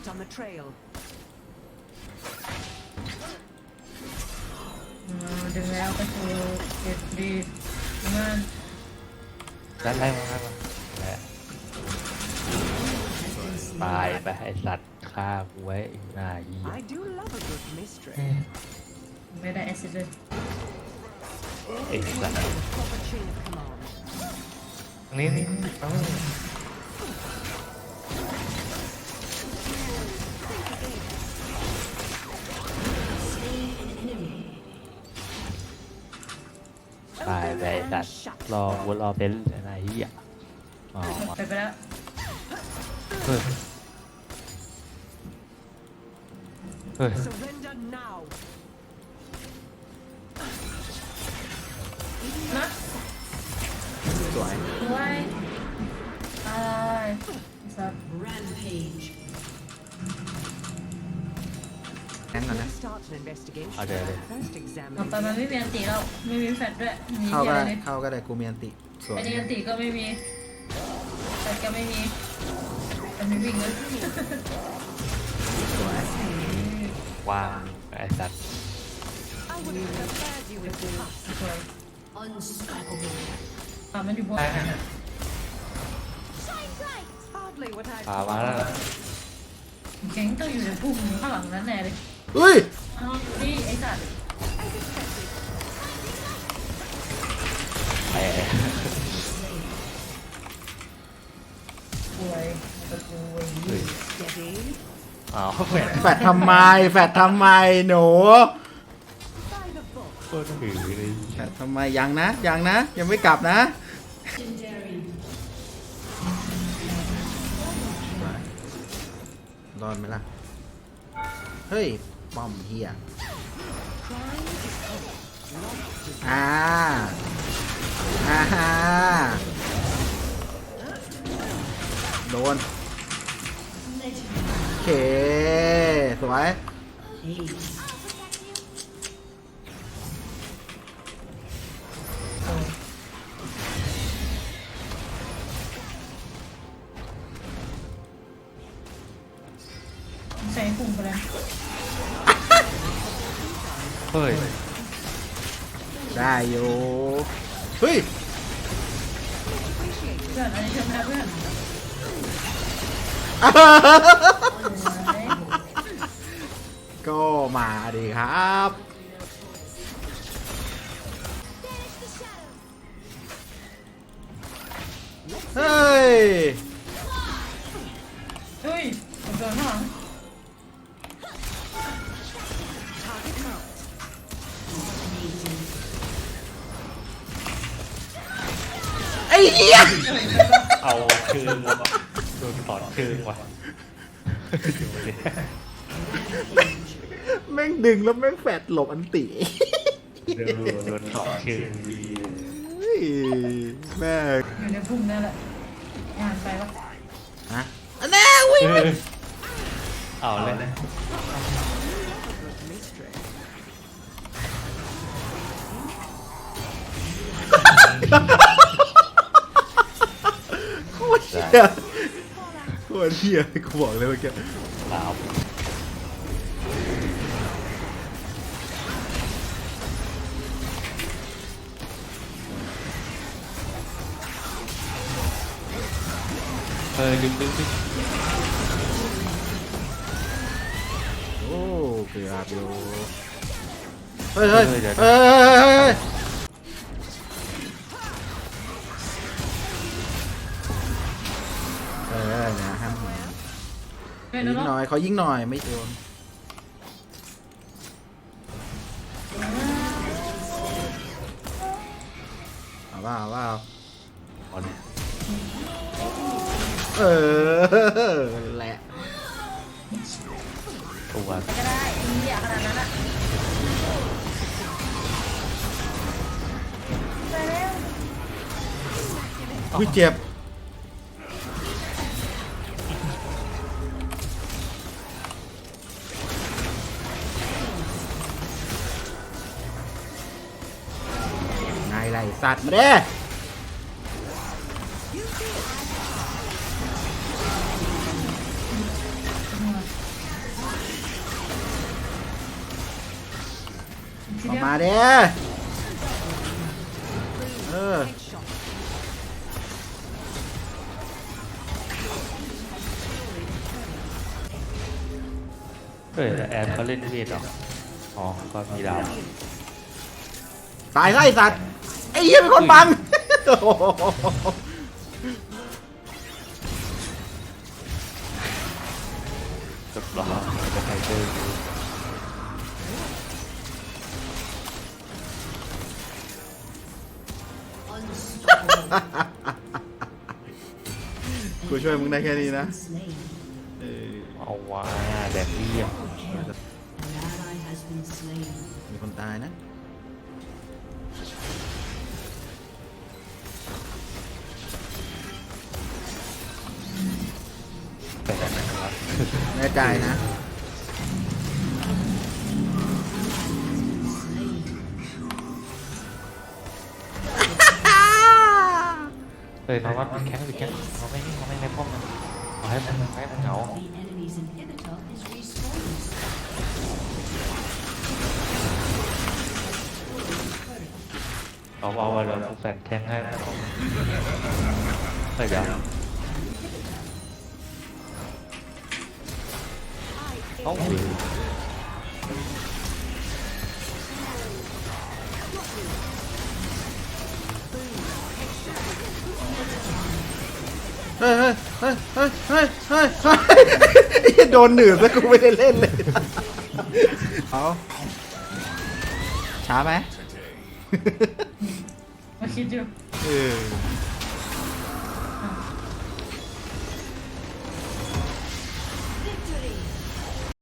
hot on the trail. อ่าดึงแล้วก็คือเด็ดดีมันด้านไล่มาไล่มาแหละตายไปไอสัตว์ฆ่ากูไว้ไอ้หน้ายี่ I do love a good mistress. ไม่ได้แอซิดเลยไอสัตว์ Proper chain of command. ตรงนี้นี่เอ้า ตายไปไอสัตว์รอวนรอเป็นไอ้หน้ายี่อะอ๋อไปไปแล้วเฮ้ยเฮ้ยนะสวยไว้ตายสัตว์ Rampage. แน่นก่อนนะ Let's start an investigation. Okay, okay. First examine. ต่อไปมันไม่มีอันติแล้วไม่มีแฟดด้วยมีเข้าเยก็อะได้เลยเข้าก็ได้กูมีอันติสวยอันนี้อันติก็ไม่มีแฟดก็ไม่มีแต่ไม่วิ่งเลยสวยวางไอสัตว์ I would have prepared you with pus. สวย Unstoppable. อะมันอยู่บน Hardly what I ป่ามาแล้วแก๊งต้องอยู่ในพุ่มข้างหลังนั้นแน่เลย เฮ้ยอ้าวนี่ไอ้สัตว์ไอ้ป่วยตะกูไอ้เฮ้ย steady. อ้าวแหวนแฟดทำไม แฟดทำไมหนู By the book. โคตรหือเลยแฟดทำไมยังนะยังนะ ยังไม่กลับนะรอดไหมล่ะ เฮ้ย ป้อมเฮียอ่าอ่าโดน โอเค สวยใช้พุ่มไปแล้ว เฮ้ย ได้อยู่เฮ้ยเพื่อนอันนี้เชื่อมนะเพื่อนสวยก็มาดีครับ เฮ้ย เหี้ยเอาคืนแล้วโดนถอดคืนว่ะแม่งดึงแล้วแม่งแฟดหลบอันติโดนโดนถอดคืนดีเฮ้ยแม่งอยู่ในพุ่มนั่นแหละงานไปวะฮะอันแน่วิ่งเออเอาเลย Mistress. โค ตรเหี้ยโคตรเหี้ยกูบอกเลยเมื่อกี้สาวเออดึงดึงดึงโอ้เกือบอยู่เฮ้ยเฮ้ยเฮ้ยเฮ้ย เฮ้ยเออนะห้ามหัวเฮ้ยยิโดนงหน่อยเขายิงหน่อยไม่โดนเอาว่าเอาว่าบอลเออแหละตัวก็ได้ไอ้เหี้ยขนาดนั้นอะไปแล้ววิเจ็บ ก่สัตว์มาเด้ออมาเด้อเออเฮ้ยแต่แอนเขาเล่นเวทหรอ อ๋อ ก็มีดาว ตายไอ้สัตว์ อ้เหี้ยเป็นคนบังโอ้โหจบหรอจะใครเจอกูช่วยมึงได้แค่นี้นะ Slain. เออเอาว่าแดกเลี่ยม Kill. An ally has been slain. มีคนตายนะ แน่ใจนะเฮ้ยมาวัดมันแข็งสิแข็งเอาไม่เอาไม่ในป้อมมันเอาให้มันให้มันเหงาเอาเอาเอาเดี๋ยแฟนแทงให้นะเฮ้ยเดี๋ยว เอ้าเฮ้ยเฮ้ยเฮ้ยเฮ้ยเฮ้ยเฮ้ยเฮ้ไอ้เหี้ยโดนหนืดแล้วกูไม่ได้เล่นเลยเอาช้าไหม มาคิดอยู่ เออ